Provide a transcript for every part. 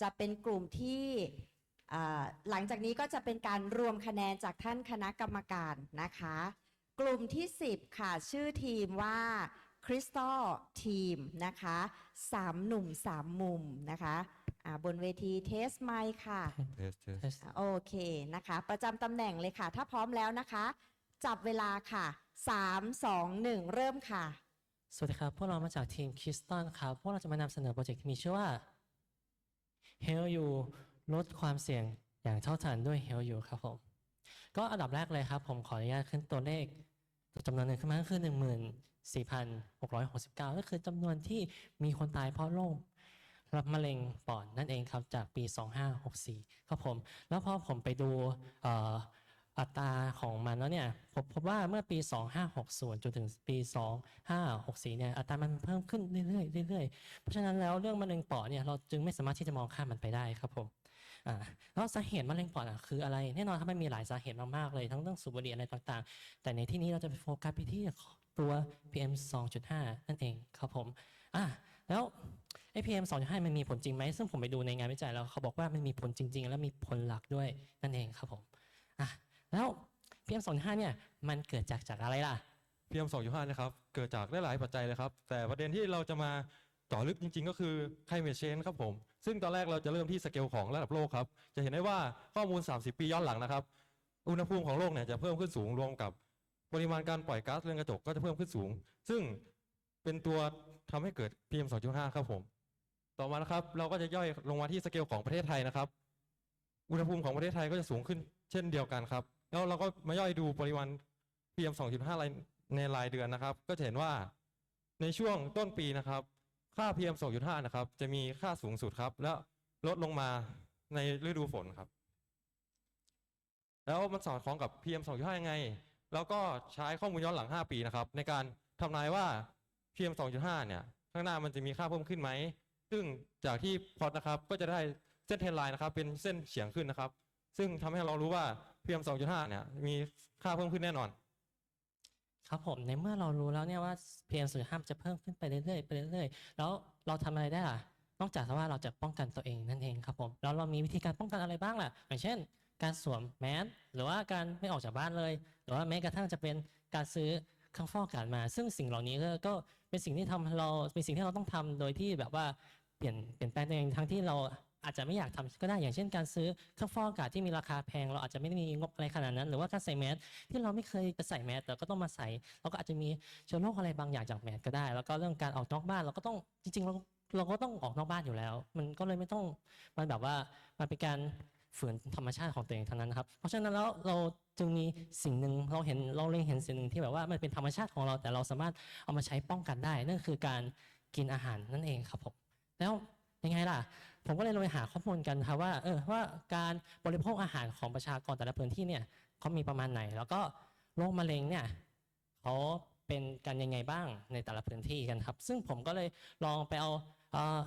จะเป็นกลุ่มที่อ่าหลังจากนี้ก็จะเป็นการรวมคะแนนจากท่านคณะกรรมการนะคะ กลุ่มที่ 10 ค่ะ ชื่อทีมว่าคริสตัลทีมนะคะสามหนุ่มสามมุมนะคะอ่าบนเวทีเทสไมค์ค่ะเทสเทสโอเคนะคะ ประจำตำแหน่งเลยค่ะ ถ้าพร้อมแล้วนะคะ จับเวลาค่ะ 3 2 1 เริ่มค่ะ สวัสดีครับ พวกเรามาจากทีมคิสตันครับ พวกเราจะมานำเสนอโปรเจกต์ที่มีชื่อว่า h e l l You ลดความเสี่ยงอย่างเท่าทันด้วย h e l l You ครับผม ก็อันดับแรกเลยครับ ผมขออนุญาตขึ้นตัวเลขจำนวนหนึ่งขึ้นมาคือ 14,669ก็คือจำนวนที่มีคนตายเพราะโรครับมะเร็งปอดนั่นเองครับจากปี 2564 ครับผม แล้วพอผมไปดูเอัตราของมันแล้วเนี่ยผมพบว่าเมื่อปี 2560 จนถึงปี 2564 เนี่ยอัตรามันเพิ่มขึ้นเรื่อยๆเรื่อยๆ เพราะฉะนั้นแล้วเรื่องมะเร็งปอดเนี่ยเราจึงไม่สามารถที่จะมองข้ามมันไปได้ครับผมอ่าแล้วสาเหตุมะเร็งปอดอะคืออะไรแน่นอนครับมันมีหลายสาเหตุมากๆเลยทั้งเรื่องสูบบุหรี่อะไรต่างๆ แต่ในที่นี้เราจะไปโฟกัสไปที่ตัว PM 2.5 นั่นเองครับผมอะแล้วไอ้ PM 2.5 มันมีผลจริงไหมซึ่งผมไปดูในงานวิจัยแล้วเขาบอกว่ามันมีผลจริง ๆ และมีผลหลักด้วยนั่นเองครับผมอะ แล้ว PM 2.5เนี่ยมันเกิดจากจากอะไรล่ะพีเอ็มสองห้านะครับเกิดจากได้หลายปัจจัยเลยครับ แต่ประเด็นที่เราจะมาเจาะลึกจริง ๆ ก็คือ climate change ครับผม ซึ่งตอนแรกเราจะเริ่มที่สเกลของระดับโลกครับ จะเห็นได้ว่าข้อมูล 30 ปีย้อนหลังนะครับ อุณหภูมิของโลกเนี่ยจะเพิ่มขึ้นสูงรวมกับปริมาณการปล่อยก๊าซเรือนกระจกก็จะเพิ่มขึ้นสูง ซึ่งเป็นตัวทำให้เกิด PM 2.5 ครับผม ต่อมานะครับ เราก็จะย่อยลงมาที่สเกลของประเทศไทยนะครับ อุณหภูมิของประเทศไทยก็จะสูงขึ้นเช่นเดียวกันครับ แล้วเราก็มาย่อยดูปริมาณ PM 2.5รายในรายเดือนนะครับ ก็จะเห็นว่าในช่วงต้นปีนะครับ ค่า PM 2.5นะครับ จะมีค่าสูงสุดครับ แล้วลดลงมาในฤดูฝนครับ แล้วมันสอดคล้องกับ PM 2.5ยังไง แล้วก็ใช้ข้อมูลย้อนหลัง 5 ปีนะครับ ในการทำนายว่า PM 2.5 เนี่ย ข้างหน้ามันจะมีค่าเพิ่มขึ้นไหม ซึ่งจากที่พอดนะครับก็จะได้เส้นเทรนไลน์นะครับ เป็นเส้นเฉียงขึ้นนะครับ ซึ่งทำให้เรารู้ว่า PM 2.5เนี่ยมีค่าเพิ่มขึ้นแน่นอน ครับผมในเมื่อเรารู้แล้วเนี่ยว่า PM 2.5จะเพิ่มขึ้นไปเรื่อยๆไปเรื่อยๆแล้วเราทำอะไรได้ล่ะ นอกจากว่าเราจะป้องกันตัวเองนั่นเองครับผมแล้วเรามีวิธีการป้องกันอะไรบ้างล่ะ อย่างเช่น การสวมแมสหรือว่าการไม่ออกจากบ้านเลย หรือว่าแม้กระทั่งจะเป็นการซื้อเครื่องฟอกอากาศมา ซึ่งสิ่งเหล่านี้ก็ก็เป็นสิ่งที่ทำเราเป็นสิ่งที่เราต้องทำโดยที่แบบว่าเปลี่ยนเปลี่ยนแปลงตัวเองทั้งที่เรา อาจจะไม่อยากทำก็ได้อย่างเช่นการซื้อเครื่องฟอกอากาศที่มีราคาแพง เราอาจจะไม่ได้มีงบอะไรขนาดนั้น หรือว่าการใส่แมสที่เราไม่เคยจะใส่แมสแต่ก็ต้องมาใส่เราก็อาจจะมีเชื้อโรคอะไรบางอย่างจากแมสก็ได้ แล้วก็เรื่องการออกนอกบ้านเราก็ต้องจริง ๆ เราเราก็ต้องออกนอกบ้านอยู่แล้ว มันก็เลยไม่ต้องมันแบบว่ามันเป็นการฝืนธรรมชาติของตัวเองทั้งนั้นครับเพราะฉะนั้นแล้วเราจึงมีสิ่งหนึ่งเราเห็นเราเล็งเห็นสิ่งหนึ่งที่แบบว่ามันเป็นธรรมชาติของเราแต่เราสามารถเอามาใช้ป้องกันได้ นั่นคือการกินอาหารนั่นเองครับผมแล้วยังไงล่ะ ผมก็เลยลงไปหาข้อมูลกันครับว่าเออว่าการบริโภคอาหารของประชากรแต่ละพื้นที่เนี่ยเขามีประมาณไหน แล้วก็โรคมะเร็งเนี่ยเขาเป็นกันยังไงบ้างในแต่ละพื้นที่กันครับ ซึ่งผมก็เลยลองไปเอาเออ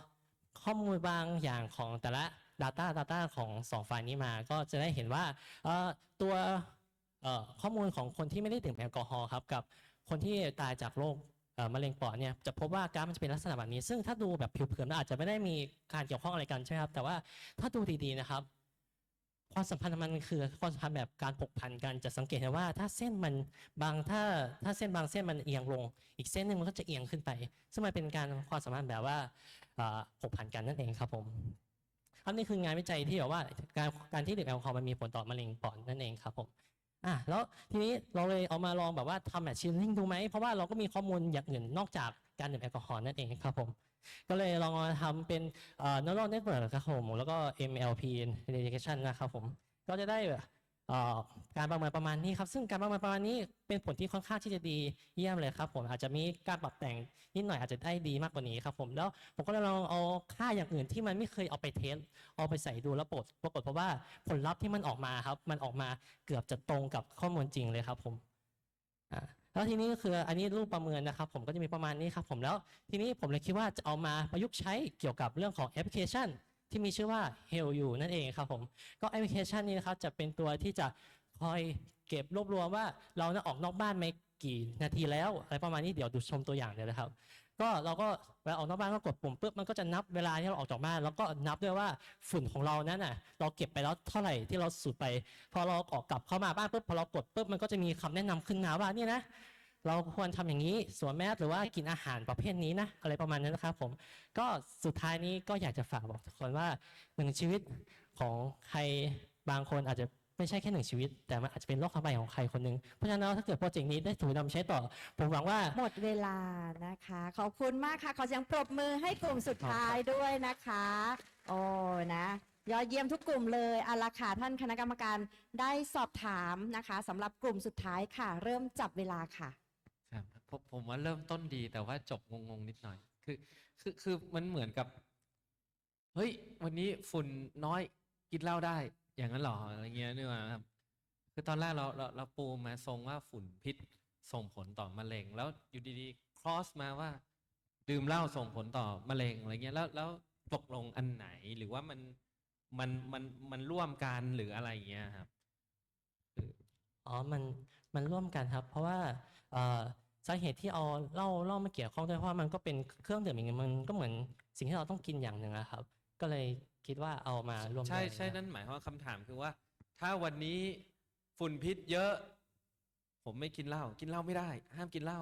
ข้อมูลบางอย่างของแต่ละ Data Data ของสองฝ่ายนี้มา ก็จะได้เห็นว่าเออตัวเออข้อมูลของคนที่ไม่ได้ดื่มแอลกอฮอล์ครับกับคนที่ตายจากโรค มะเร็งปอดเนี่ยจะพบว่าการมันจะเป็นลักษณะแบบนี้ ซึ่งถ้าดูแบบผิวเผินอาจจะไม่ได้มีการเกี่ยวข้องอะไรกันใช่ไหมครับแต่ว่าถ้าดูดีๆนะครับ ความสัมพันธ์มันคือความสัมพันธ์แบบการผกพันกันจะสังเกตเห็นว่า ถ้าเส้นมันบางถ้าถ้าเส้นบางเส้นมันเอียงลง อีกเส้นหนึ่งมันก็จะเอียงขึ้นไป ซึ่งมันเป็นการความสัมพันธ์แบบว่าผกพันกันนั่นเองครับผมอันนี้คืองานวิจัยที่แบบว่าการการที่ดื่มแอลกอฮอล์มันมีผลต่อมะเร็งปอดนั่นเองครับผม อะแล้วทีนี้เราเลยเอามาลองแบบว่าทำแมชชีนลิ่งดูไหมเพราะว่าเราก็มีข้อมูลอย่างอื่นนอกจากการดื่มแอลกอฮอล์นั่นเองครับผมก็เลยลองมาทำเป็นเอ่อ neural network ครับผมแล้วก็ MLP education นะครับผมก็จะได้แบบ การประเมินประมาณนี้ครับ ซึ่งการประเมินประมาณนี้เป็นผลที่ค่อนข้างที่จะดีเยี่ยมเลยครับผมอาจจะมีการปรับแต่งนิดหน่อยอาจจะได้ดีมากกว่านี้ครับผมแล้วผมก็เลยลองเอาค่าอย่างอื่นที่มันไม่เคยเอาไปเทสเอาไปใส่ดูแล้วปรากฏปรากฏเพราะว่าผลลัพธ์ที่มันออกมาครับ มันออกมาเกือบจะตรงกับข้อมูลจริงเลยครับผมอ่าแล้วทีนี้ก็คืออันนี้รูปประเมินนะครับ ผมก็จะมีประมาณนี้ครับผมแล้วทีนี้ผมเลยคิดว่าจะเอามาประยุกต์ใช้เกี่ยวกับเรื่องของแอปพลิเคชัน ที่มีชื่อว่า Heal You นั่นเองครับผม ก็แอปพลิเคชันนี้นะครับจะเป็นตัวที่จะคอยเก็บรวบรวมว่าเราเนี่ยออกนอกบ้านไม่กี่นาทีแล้วอะไรประมาณนี้เดี๋ยวดูชมตัวอย่างเดี๋ยวนะครับ ก็เราก็เวลาออกนอกบ้านก็กดปุ่มปุ๊บมันก็จะนับเวลาที่เราออกจากบ้าน แล้วก็นับด้วยว่าฝุ่นของเรานั้นน่ะ เราเก็บไปแล้วเท่าไหร่ที่เราสูดไป พอเราออกกลับเข้ามาบ้านปุ๊บพอเรากดปุ๊บมันก็จะมีคำแนะนำขึ้นมาว่าเนี่ยนะ เราควรทำอย่างนี้สวมแมสหรือว่ากินอาหารประเภทนี้นะอะไรประมาณนั้นนะครับผมก็สุดท้ายนี้ก็อยากจะฝากบอกทุกคนว่าหนึ่งชีวิตของใครบางคนอาจจะไม่ใช่แค่หนึ่งชีวิต แต่มันอาจจะเป็นโลกทั้งใบของใครคนหนึ่งเพราะฉะนั้นถ้าเกิดโปรเจกต์นี้ได้ถูกนำใช้ต่อ ผมหวังว่า หมดเวลานะคะ ขอบคุณมากค่ะ ขอเสียงปรบมือให้กลุ่มสุดท้ายด้วยนะคะโอ้นะยอดเยี่ยมทุกกลุ่มเลยอาละค่ะท่านคณะกรรมการได้สอบถามนะคะสำหรับกลุ่มสุดท้ายค่ะ เริ่มจับเวลาค่ะ ผมผมว่าเริ่มต้นดีแต่ว่าจบงงๆนิดหน่อย คือ คือคือมันเหมือนกับ เฮ้ย วันนี้ฝุ่นน้อยกินเหล้าได้ อย่างนั้นเหรออะไรเงี้ยนึกว่าครับ คือตอนแรกเราเราเราปูมาทรงว่าฝุ่นพิษส่งผลต่อมะเร็ง แล้วอยู่ดีๆ cross มาว่า ดื่มเหล้าส่งผลต่อมะเร็งอะไรเงี้ยแล้วแล้วตกลงอันไหนหรือว่ามันมันมันมันร่วมกันหรืออะไรเงี้ยครับอ๋อมันมันร่วมกันครับ เพราะว่าเอ่อ สาเหตุที่เอาเหล้าเหล้ามาเกี่ยวข้องด้วยเพราะว่ามันก็เป็นเครื่องดื่มอย่างเงี้ยมันก็เหมือนสิ่งที่เราต้องกินอย่างหนึ่งอะครับ ก็เลยคิดว่าเอามารวมใช่ด้วยใช่นะครับนั่นหมายความว่าคำถามคือว่า ถ้าวันนี้ฝุ่นพิษเยอะ ผมไม่กินเหล้ากินเหล้าไม่ได้ ห้ามกินเหล้า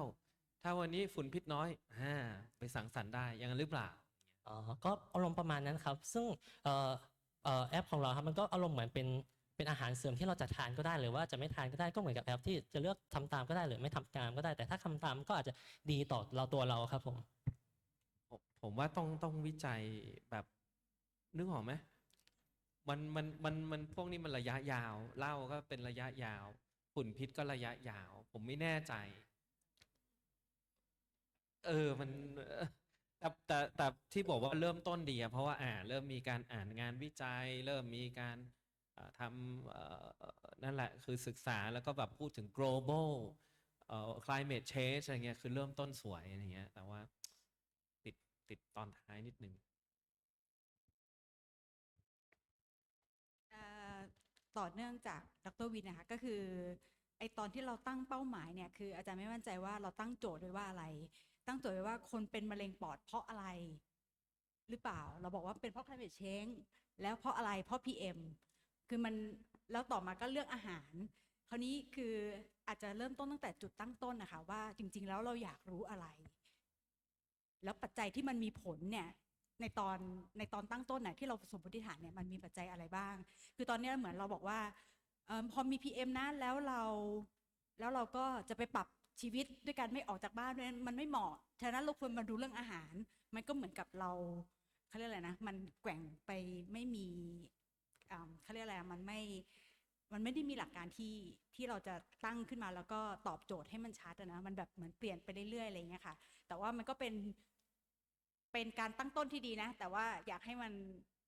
ถ้าวันนี้ฝุ่นพิษน้อยอ่าไปสังสรรค์ได้อย่างนั้นหรือเปล่าอ๋อก็อารมณ์ประมาณนั้นครับ ซึ่งเอ่อเอ่อแอปของเราครับมันก็อารมณ์เหมือนเป็น เป็นอาหารเสริมที่เราจะทานก็ได้หรือว่าจะไม่ทานก็ได้ก็เหมือนกับแอปที่จะเลือกทำตามก็ได้หรือไม่ทำตามก็ได้ แต่ถ้าทำตามก็อาจจะดีต่อเราตัวเราครับผม ผมว่าต้องต้องวิจัยแบบนึกออกไหมมันมันมันมันพวกนี้มันระยะยาวเหล้าก็เป็นระยะยาวฝุ่นพิษก็ระยะยาว ผมไม่แน่ใจ เออมันแต่แต่แต่ที่บอกว่าเริ่มต้นดีอะเพราะว่าอ่าเริ่มมีการอ่านงานวิจัย เริ่มมีการ ทำนั่นแหละคือศึกษาแล้วก็แบบพูดถึง global climate change อะไรเงี้ยคือเริ่มต้นสวยอะไรเงี้ย แต่ว่าติดติดตอนท้ายนิดนึงต่อเนื่องจากดรวินนะคะก็คือไอตอนที่เราตั้งเป้าหมายเนี่ยคืออาจารย์ไม่มั่นใจว่าเราตั้งโจทย์ไว้ว่าอะไร ตั้งโจทย์ไว้ว่าคนเป็นมะเร็งปอดเพราะอะไร หรือเปล่า เราบอกว่าเป็นเพราะ climate change แล้วเพราะอะไรเพราะ PM คือมันแล้วต่อมาก็เรื่องอาหาร คราวนี้คืออาจจะเริ่มต้นตั้งแต่จุดตั้งต้นนะคะว่าจริง ๆ แล้วเราอยากรู้อะไร แล้วปัจจัยที่มันมีผลเนี่ยในตอนในตอนตั้งต้นน่ะที่เราสมมติฐานเนี่ยมันมีปัจจัยอะไรบ้าง คือตอนนี้เหมือนเราบอกว่าเอมพอมี PM นะแล้วเราแล้วเราก็จะไปปรับชีวิตด้วยการไม่ออกจากบ้านด้วยมันไม่เหมาะฉะนั้นเราควรมาดูเรื่องอาหาร มันก็เหมือนกับเราเขาเรียกอะไรนะ มันแกว่งไปไม่มี เขาเรียกอะไรมันไม่มันไม่ได้มีหลักการที่ที่เราจะตั้งขึ้นมาแล้วก็ตอบโจทย์ให้มันชัดนะมันแบบเหมือนเปลี่ยนไปเรื่อยๆอะไรอย่างเงี้ยค่ะ แต่ว่ามันก็เป็นเป็นการตั้งต้นที่ดีนะ แต่ว่าอยากให้มัน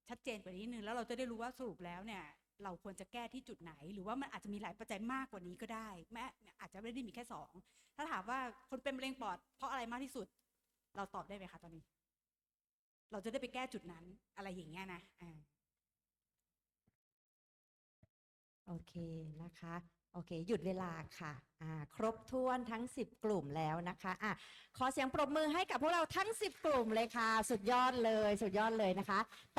ชัดเจนกว่านี้นึงแล้วเราจะได้รู้ว่าสรุปแล้วเนี่ย เราควรจะแก้ที่จุดไหน หรือว่ามันอาจจะมีหลายปัจจัยมากกว่านี้ก็ได้แม้อาจจะไม่ได้มีแค่สองถ้าถามว่าคนเป็นมะเร็งปอดเพราะอะไรมากที่สุด เราตอบได้ไหมคะตอนนี้ เราจะได้ไปแก้จุดนั้นอะไรอย่างเงี้ยนะอ่า โอเคนะคะ โอเค หยุดเวลาค่ะอ่าครบถ้วนทั้ง 10 กลุ่มแล้วนะคะอะขอเสียงปรบมือให้กับพวกเราทั้ง 10 กลุ่มเลยค่ะ สุดยอดเลย สุดยอดเลยนะคะแต่